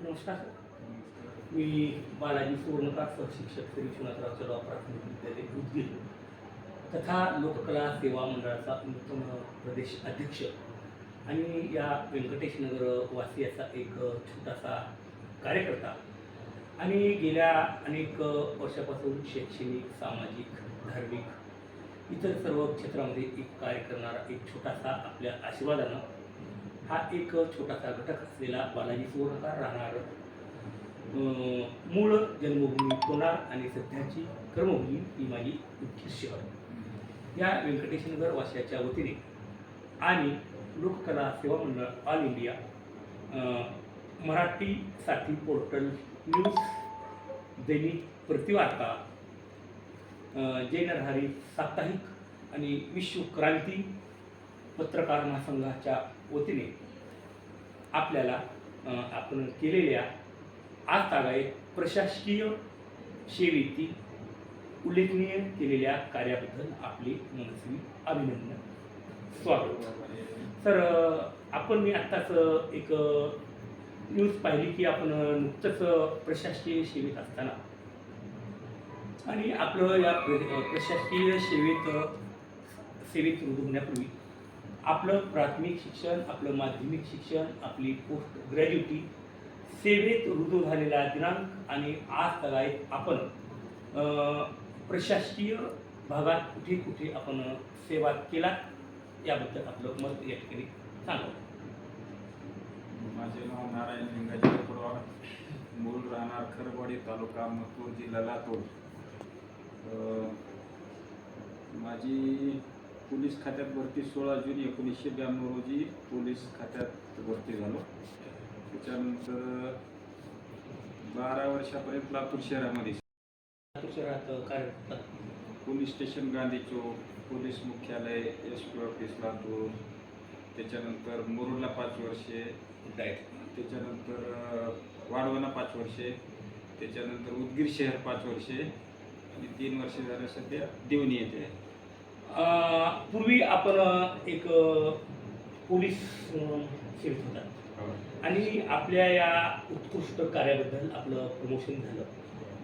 नमस्कार मी बालाजी सुवर्णकार सहशिक्षक श्री विश्वनाथराव चढाव प्राथमिक विद्यालय उदगीर. तथा लोककला सेवा मंडळाचा नूतन प्रदेश अध्यक्ष. आणि या व्यंकटेश नगर वासियाचा एक छोटासा कार्यकर्ता. आणि गेल्या अनेक वर्षापासून शैक्षणिक सामाजिक धार्मिक इतर सर्व क्षेत्रामध्ये एक कार्य करणारा एक छोटासा आपल्या आशीर्वादानं हा एक छोटासा घटक असलेला बालाजी सुवर्णकार राहणार. मूळ जन्मभूमी कोणार आणि सध्याची कर्मभूमी ही माझी मुख्य शहर या व्यंकटेशनगर वाशाच्या वतीने आणि लोककला सेवा मंडळ ऑल इंडिया मराठीसाठी पोर्टल न्यूज दैनिक प्रतिवार्ता अं, साप्ताहिक आणि विश्व क्रांती पत्रकार महासंघाच्या वतीने आपल्याला आपण केलेल्या आज तागायत प्रशासकीय सेवेतील उल्लेखनीय केलेल्या कार्याबद्दल आपले मनस्वी अभिनंदन. स्वागत. तर आपण मी आत्ताच एक न्यूज पाहिली की आपण नुकतंच प्रशासकीय सेवेत असताना आणि आपलं या प्रशासकीय सेवेत सेवेत रुजू होण्यापूर्वी आपलं प्राथमिक शिक्षण आपलं माध्यमिक शिक्षण आपली पोस्ट ग्रॅज्युटी सेवेत रुजू झालेला दिनांक आणि आज तगायत आपण प्रशासकीय भागात कुठे कुठे आपण सेवा केला याबद्दल आपलं मत या ठिकाणी सांगा. माझे नाव नारायण लिंगाजी पडवाळ मूळ राहणार खरवाडी तालुका मथूर जिल्हा लातूर. माझी पोलीस खात्यात भरती सोळा जून एकोणीसशे ब्याण्णव रोजी पोलीस खात्यात भरती झालो. त्याच्यानंतर बारा वर्षापर्यंत लातूर शहरामध्ये. लातूर शहरात. Police station Gandhi Chowk police मुख्यालय एस पी ऑफिस लातूर. त्याच्यानंतर मुरुडला पाच वर्षे. त्याच्यानंतर वाढवणा पाच वर्षे. त्याच्यानंतर उदगीर शहर पाच वर्षे. आणि तीन वर्षे झालं सध्या देवणी येते पूर्वी आपण एक पोलीस अं, सेवेत होता. आणि आपल्या या उत्कृष्ट कार्याबद्दल आपलं प्रमोशन झालं.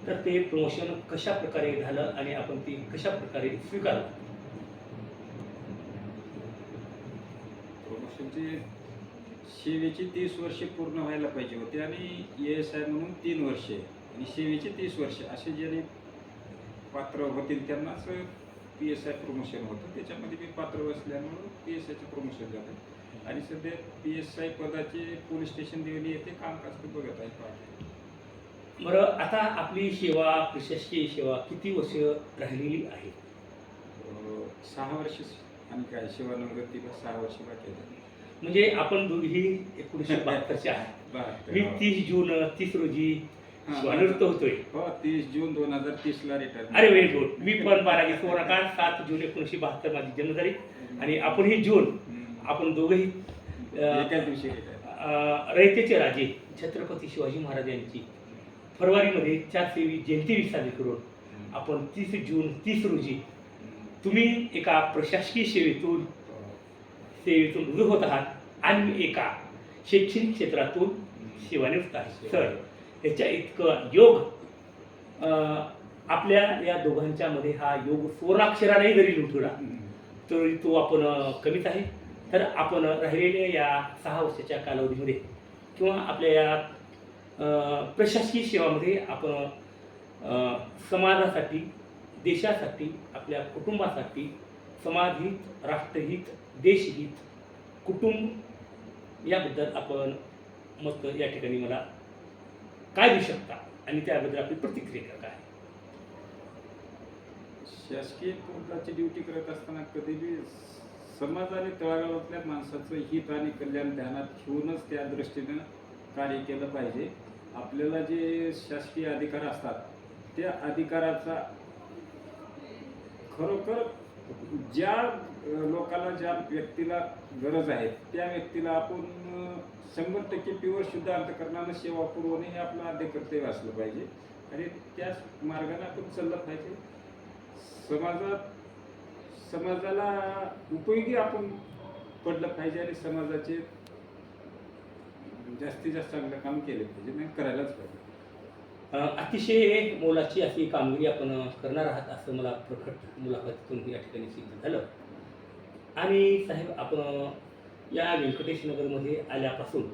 तर ते प्रमोशन कशा प्रकारे झालं आणि आपण ते कशा प्रकारे स्वीकारलं? प्रमोशनची सेवेची तीस वर्षे पूर्ण व्हायला पाहिजे होते आणि ए एस आय म्हणून तीन वर्षे. आणि सेवेची तीस वर्षे असे ज्याने पात्र होतील त्यांनाच पी एस आय प्रमोशन होतं. त्याच्यामध्ये मी पात्र बसल्यामुळं पी एस आयचं प्रमोशन झालं. आणि सध्या पी एस आय पदाचे पोलीस स्टेशन देवणी येथे कामकाज ते बघत आहे. पाहते बरं आता आपली सेवा प्रशासकीय सेवा किती वर्ष राहिलेली आहे? सहा वर्ष आणि काय सेवानिवृत्तीला सहा वर्ष बाकी आहेत. म्हणजे आपण दोघी एकोणीसशे बहात्तरचे आहे बहात्तर. मी तीस जून तीस रोजी हा. सेवानिवृत्त होतोय. हो तीस जून दोन हजार तीस ला रिटायर अरे व्हेरी गुड. मी पण बारावी सुवर्णकाळ सात जून एकोणीसशे बहात्तर माझी जन्मतारीख. आणि आपणही जून. आपण दोघंही एकाच दिवशी रिटायर रयतेचे राजे छत्रपती शिवाजी महाराज यांची फरवरीमध्ये चारशेवी जयंती साजरी करून आपण तीस जून तीस रोजी तुम्ही एका प्रशासकीय सेवेतून सेवेतून रुजू होत आहात आणि एका शैक्षणिक क्षेत्रातून सेवानिवृत्त आहे तर याच्या इतकं योग आपल्या या दोघांच्या मध्ये हा योग सुवर्णाक्षराने जरी लुटला तरी तो आपण कमीच आहे. तर आपण राहिलेल्या या सहा वर्षाच्या कालावधीमध्ये किंवा आपल्या या प्रशासकीय सेवामध्ये आपण समाजासाठी देशासाठी आपल्या कुटुंबासाठी समाजहित राष्ट्रहित देशहित कुटुंब याबद्दल आपण मत या ठिकाणी मला काय देऊ शकता? आणि त्याबद्दल आपली प्रतिक्रिया काय शासकीय पोर्टाची ड्युटी करत असताना कधी बी समाज आणि तळागाळातल्या माणसाचं हित आणि कल्याण ध्यानात ठेवूनच त्या दृष्टीनं कार्य केलं पाहिजे. आपल्याला जे शासकीय अधिकार असतात त्या अधिकाराचा खरोखर ज्या अ, लोकाला ज्या व्यक्तीला गरज आहे त्या व्यक्तीला आपण शंभर टक्के प्युअर शुद्ध अंतकरणानं सेवा पुरवणे हे आपलं आद्य कर्तव्य असलं पाहिजे. आणि त्याच मार्गाने आपण चाललं पाहिजे. समाजात समाजाला उपयोगी आपण पडलं पाहिजे आणि समाजाचे जास्तीत जास्त चांगलं काम केलं पाहिजे. नाही करायलाच पाहिजे. अतिशय मोलाची अशी कामगिरी आपण करणार आहात असं मला प्रकट मुलाखतीतून या ठिकाणी सिद्ध झालं. आणि साहेब आपण या व्यंकटेश नगरमध्ये आल्यापासून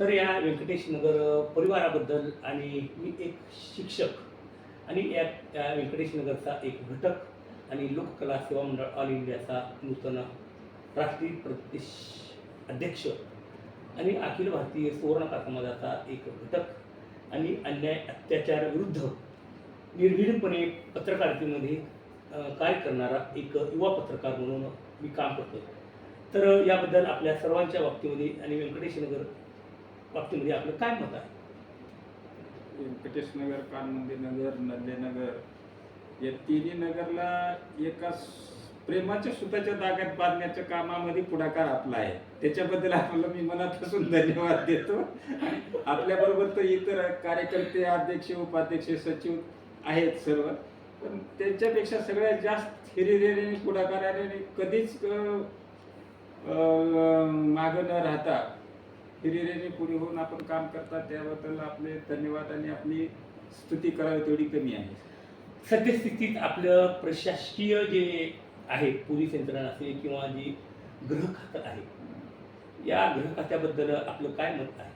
तर या व्यंकटेश नगर परिवाराबद्दल आणि मी एक शिक्षक आणि या त्या व्यंकटेश नगरचा एक घटक आणि लोककला सेवा मंडळ ऑल इंडियाचा नूतन राष्ट्रीय प्रदेश अध्यक्ष आणि अखिल भारतीय सुवर्णका समाजाचा एक घटक आणि अन्याय अत्याचार विरुद्ध निर्भीडपणे पत्रकारितेमध्ये कार्य करणारा एक युवा पत्रकार म्हणून मी काम करतो तर याबद्दल आपल्या सर्वांच्या बाबतीमध्ये आणि व्यंकटेश नगर बाबतीमध्ये आपलं काय मत आहे? व्यंकटेश नगर नगर नंदेनगर या तिन्ही नगरला एका प्रेमाच्या सुताच्या दाग्यात बांधण्याच्या कामामध्ये पुढाकार आपला आहे. त्याच्याबद्दल आपल्याला मी मनापासून धन्यवाद देतो. आणि आपल्याबरोबर तर इतर कार्यकर्ते अध्यक्ष उपाध्यक्ष सचिव आहेत सर्व. पण त्यांच्यापेक्षा सगळ्यात जास्त हिरिरेने पुढाकाराने कधीच मागं न राहता हिरिरेने पुढे होऊन आपण काम करतात त्याबद्दल आपले धन्यवाद आणि आपली स्तुती करावी तेवढी कमी आहे. सद्यस्थितीत आपलं प्रशासकीय जे आहे पोलीस यंत्रणा असेल किंवा जी ग्रह खातं आहे. या ग्रह खात्याबद्दल आपलं काय मत आहे?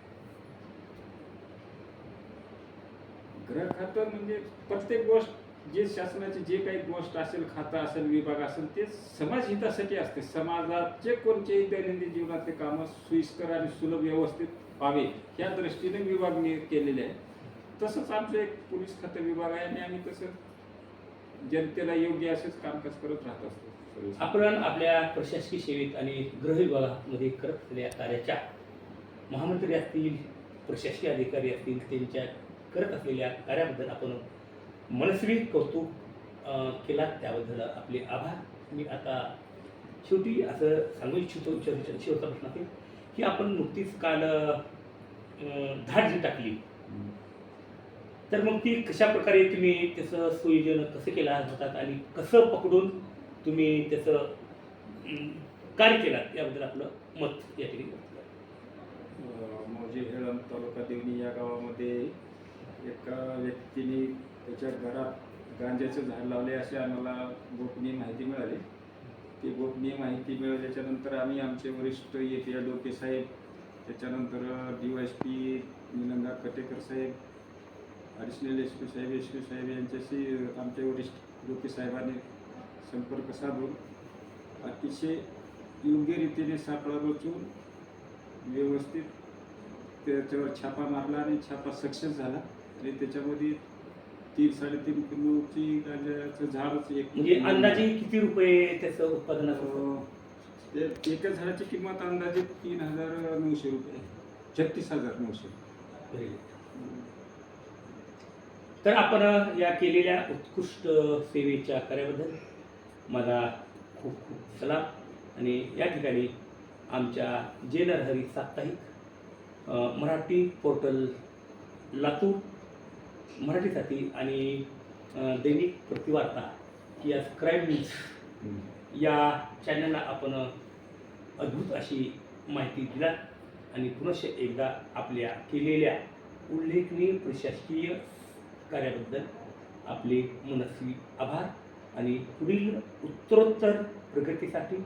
ग्रह खातं म्हणजे प्रत्येक गोष्ट जे शासनाचे जे काही गोष्ट असेल खातं असेल विभाग असेल ते समाज हितासाठी असते. समाजाचे कोणतेही दैनंदिन जीवनातले कामं सोयीस्कर आणि सुलभ व्यवस्थित व्हावे या दृष्टीने विभाग केलेले आहे. तसंच आमचं एक पोलीस खातं विभाग आहे आणि आम्ही तसं जनतेला योग्य असेच कामकाज करत राहत असतो. आपण आपल्या प्रशासकीय सेवेत आणि गृह विभागामध्ये करत असलेल्या कार्याच्या महामंत्री असतील प्रशासकीय अधिकारी असतील त्यांच्या करत असलेल्या कार्याबद्दल आपण मनस्वी कौतुक केला त्याबद्दल आपले आभार. मी आता शेवटी असं सांगू इच्छितो शेवटचा प्रश्न असेल की आपण नुकतीच काल धाड जी टाकली. तर मग ती कशा प्रकारे तुम्ही त्याचं सुयोजन कसं केलं होतात आणि कसं पकडून तुम्ही त्याचं कार्य केलात याबद्दल आपलं मत या ठिकाणी मौजे हेळम तालुका देवणी या गावामध्ये एका व्यक्तीने त्याच्या घरात गांजाचं झाड लावले असे आम्हाला गोपनीय माहिती मिळाली. ती गोपनीय माहिती मिळाल्याच्यानंतर आम्ही आमचे वरिष्ठ ए पी डोके साहेब त्याच्यानंतर D Y S P Nilanga Katekar साहेब ॲडिशनल एस पी साहेब एस पी साहेब यांच्याशी आमचे वरिष्ठ डोके साहेबांनी संपर्क साधून अतिशय योग्य रीतीने सापळा रचून व्यवस्थित त्याच्यावर छापा मारला आणि छापा सक्सेस झाला. आणि त्याच्यामध्ये तीन साडेतीन किलोची गांजाचं झाडच एक म्हणजे अंदाजे किती रुपये त्याचं उत्पादन ते एका झाडाची किंमत अंदाजे तीन हजार नऊशे रुपये छत्तीस हजार नऊशे. तर आपण या केलेल्या उत्कृष्ट सेवेच्या कार्याबद्दल माझा खूप खूप सलाम. आणि या ठिकाणी आमच्या जे नरहरी साप्ताहिक मराठी पोर्टल लातूर मराठीसाठी आणि दैनिक प्रतिवार्ता या क्राईम न्यूज या चॅनलला आपण अद्भुत अशी माहिती दिलात. आणि पुनश्च एकदा आपल्या केलेल्या उल्लेखनीय प्रशासकीय कार्याबद्दल आपले मनस्वी आभार आणि पुढील उत्तरोत्तर प्रगतीसाठी